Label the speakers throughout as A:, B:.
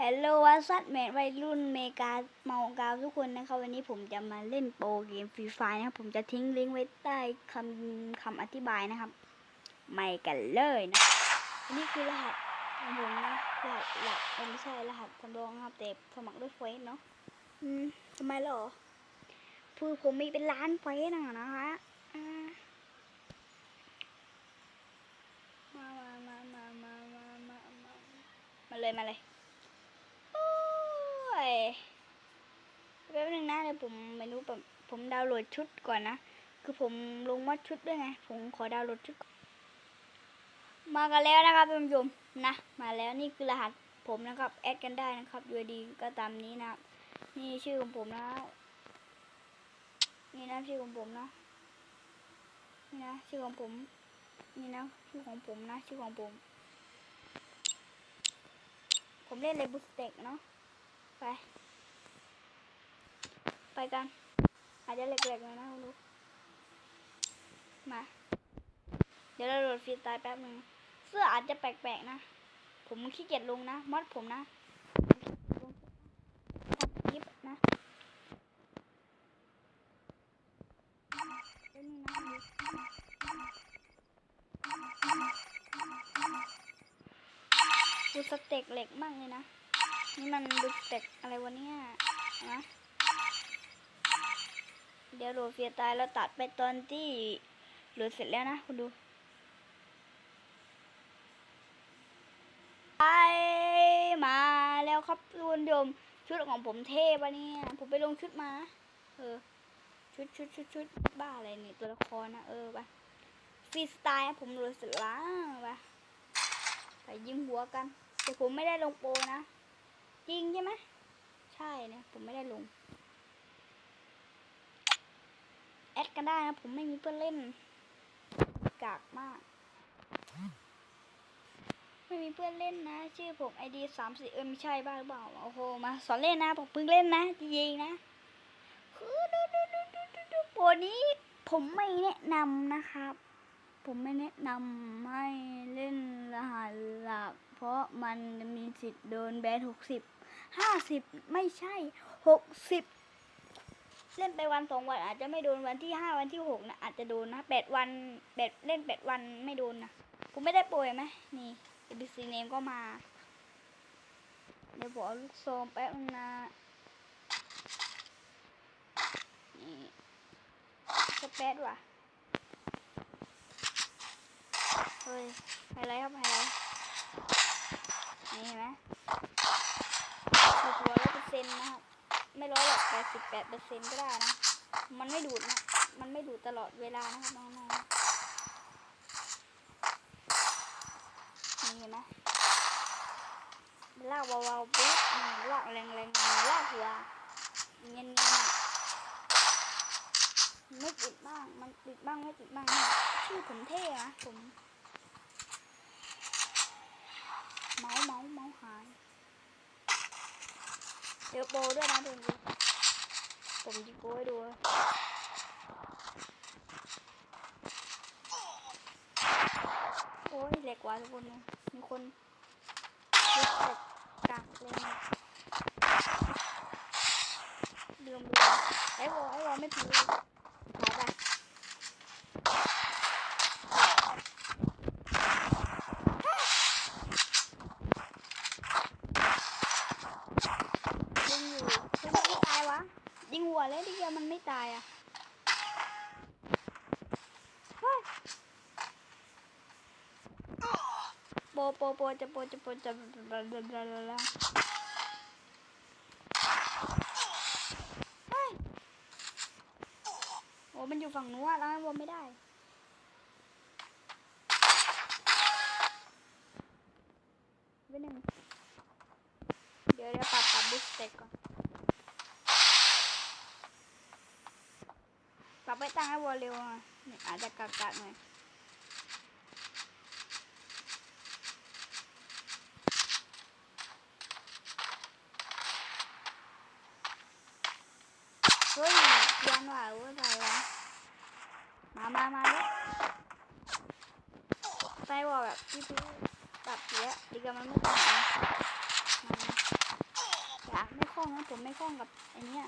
A: ฮัลโหลวัสัตแมนวัยรุ่นเมกาเมากาวทุกคนนะครับวันนี้ผมจะมาเล่นโปรเกมฟรีไฟนะครับผมจะทิ้งลิงก์ไว้ใต้คำคำอธิบายนะครับ ไม่กันเลยนะอันนี้คือรหัสของผมนะรหัสหลักไม่ใช่รหัสสำรองครับแต่สมัครด้วยเฟซเนาะอืมทำไมหรอพูดผมมีเป็นล้านเฟซนะคะมามามามามามามาเลยมาเลย ยแป๊บนึงนะเดี๋ยวผมไม่รู้แบบผมดาวน์โหลดชุดก่อนนะ คือผมลงวัดชุดด้วยไง ผมขอดาวน์โหลดชุด มากันแล้วนะครับท่านผู้ชมนะ มาแล้วนี่คือรหัสผมนะครับ แอดกันได้นะครับยูดีก็ตามนี้นะครับ นี่ชื่อของผมนะนี่นะชื่อของผมนะนี่นะชื่อของผม นี่นะชื่อของผมนะชื่อของผม ผมเล่นเลยบูสเต็กเนาะ ไปไปกันอาจจะเล็กๆเลยนะลูกมา เดี๋ยวเราโหลดฟรีสไตล์แป๊บนึงเสื้ออาจจะแปลกๆนะ ผมขี้เกียจลงนะมอดผมนะลงคลิปนะเดี๋ยวนี้นะดูสเต็กเหล็กมากเลยนะ นี่มันดูเต็กอะไรวะเนี่ยนะเดี๋ยวโหลดเฟียตายแล้วตัดไปตอนที่โหลดเสร็จแล้วนะคุณดูไปมาแล้วครับคุณผู้ชมชุดของผมเท่ปะเนี่ย ผมไปลงชุดมา เออ ชุดชุดชุดชุดบ้าอะไรนี่ตัวละครนะเออไปฟรีสไตล์ผมโหลดเสร็จแล้วไปไปยิงหัวกันแต่ผมไม่ได้ลงโปนะ จริงใช่ไหมใช่เนี่ยผมไม่ได้ลง แอดกันได้นะ ผมไม่มีเพื่อนเล่น กากมาก ไม่มีเพื่อนเล่นนะ ชื่อผมไอดีสามสี่เออไม่ใช่บ้าหรือเปล่าโอ้โหมาสอนเล่นนะ ผมเพิ่งเล่นนะ จริงๆนะคือดูดูดูดูดูดูโปนี้ผมไม่แนะนำนะครับ ผมไม่แนะนำให้เล่นรหัสหลัก เพราะมันมีสิทธิ์โดนแบนหกสิบ ห้าสิบไม่ใช่หกสิบเล่นไปวันสองวันอาจจะไม่โดนวันที่ห้าวันที่หกนะอาจจะโดนนะแปดวันแปดเล่นแปดวันไม่โดนนะผมไม่ได้โปรยไหมนี่ ABC name ก็มาเดี๋ยวบอกเอาลูกโซมแป๊บนึงนะนี่สเปซว่ะเฮ้ยไฮไลท์ครับไฮไลท์นี่เห็นไหมถูกหัวร้อยเปอร์เซ็นต์นะครับ ไม่ร้อยหรอกแปดสิบแปดเปอร์เซ็นต์ก็ได้นะ มันไม่ดูดนะ มันไม่ดูดตลอดเวลานะครับน้องๆนี่เห็นไหมลากเบาๆปุ๊บลากแรงๆลากหัวเงี้ยๆน่ะไม่ติดบ้าง มันติดบ้างไม่ติดบ้าง ชื่อผมเท่นะผมเมาส์ เดี๋ยวโปด้วยนะดูดิผมจะโปให้ดูโอ้ยเหล็กว่ะทุกคนมีคนเหล็กกักเลยนะลืมดูไอ้วอไอ้วอไม่ผิดเลยหายไปยิงอยู่ทำไมไม่ตายวะ ยิงหัวเลยดิเดียวมันไม่ตายอะโปโปโปจะโปจะโปจะบลาบลาบลาโอ้มันอยู่ฝั่งนู้นแล้วมันไม่ได้ไว้หนึ่งเดี๋ยวเดี๋ยวปรับปรับบูสเต็กก่อน ปรับไปตั้งให้วอลเร็วหน่อยอาจจะกักกักหน่อยเฮ้ยเยันว่ะเว้ยอะไรวะมามามาเลยไฟวอลแบบพี่พี่ปรับเยอะดีกว่ามันไม่ตายนะมาผมไม่คล่องกับไอเนี้ย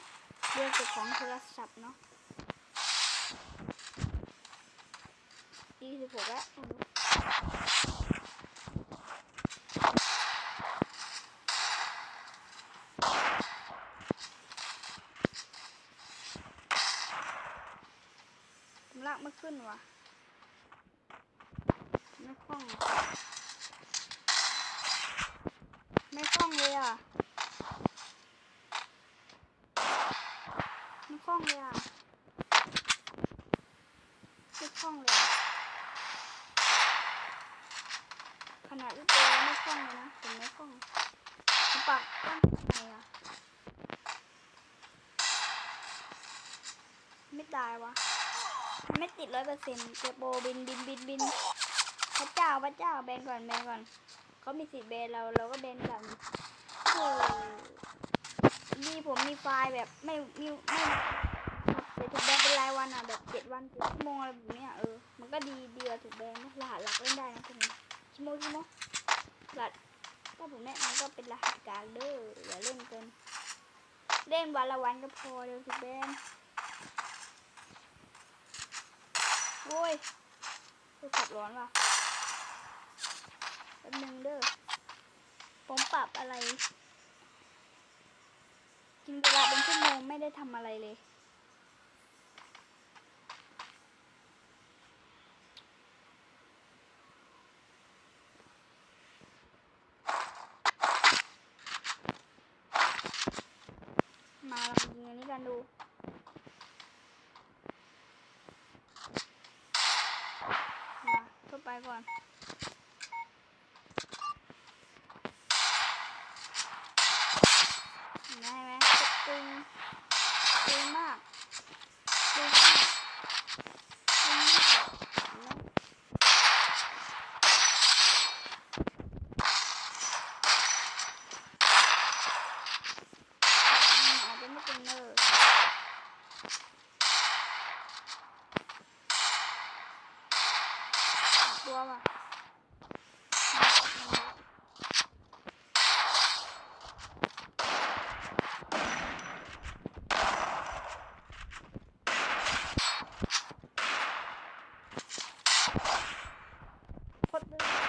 A: เรื่องเกี่ยวของโทรศัพท์เนาะ ยี่สิบหกแล้วลากไม่ขึ้นว่ะไม่คล่อง ไม่คล่องเลยอะ ไม่คล่องเลยอะ ไม่คล่องเลยอะขนา ดลูกโตไม่คล่องเลยนะผมไม่คล่องผมปากตั้งทำไมอะไม่ตายวะไม่ติดร้อยเปอร์เซ็นต์เจโปบินบินบินบินพระเจ้าพระเจ้าแบนก่อนแบนก่อนเขามีสิทธิ์แบนเราเราก็แบนกันโอ้นี่ผมมีไฟล์แบบไม่มีไม่เดี๋ยวถูกแบนเป็นรายวันอะแบบเจ็ดวันเจ็ดชั่วโมงอะไรแบบเนี้ยเออมันก็ดีดีกว่าถูกแบนรหัสหลักเล่นได้นะคุณ ชั่วโมชั่วโมงรหัสถ้าผมแนะนำก็เป็นรหัสการเด้ออย่าเล่นเกิน เล่นวันละวันก็พอเดี๋ยวถูกแบนโอ้ยโทรศัพท์ร้อนว่ะแป๊บนึงเด้อผมปรับอะไร กินเวลาเป็นชั่วโมงไม่ได้ทำอะไรเลย มาล องยิงอันดู มาเข้าไปก่อน เห็นไหมเห็นไหมตึงตึงมากตึงมากตึงมากเห็นไหมอืมอาจจะไม่ตึงเลย ตัวว่ะ โคตรดื้อ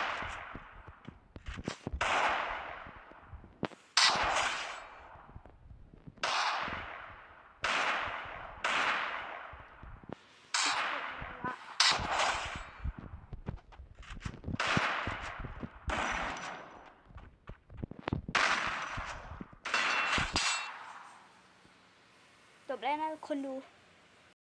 A: จ บแล้วนะคนดู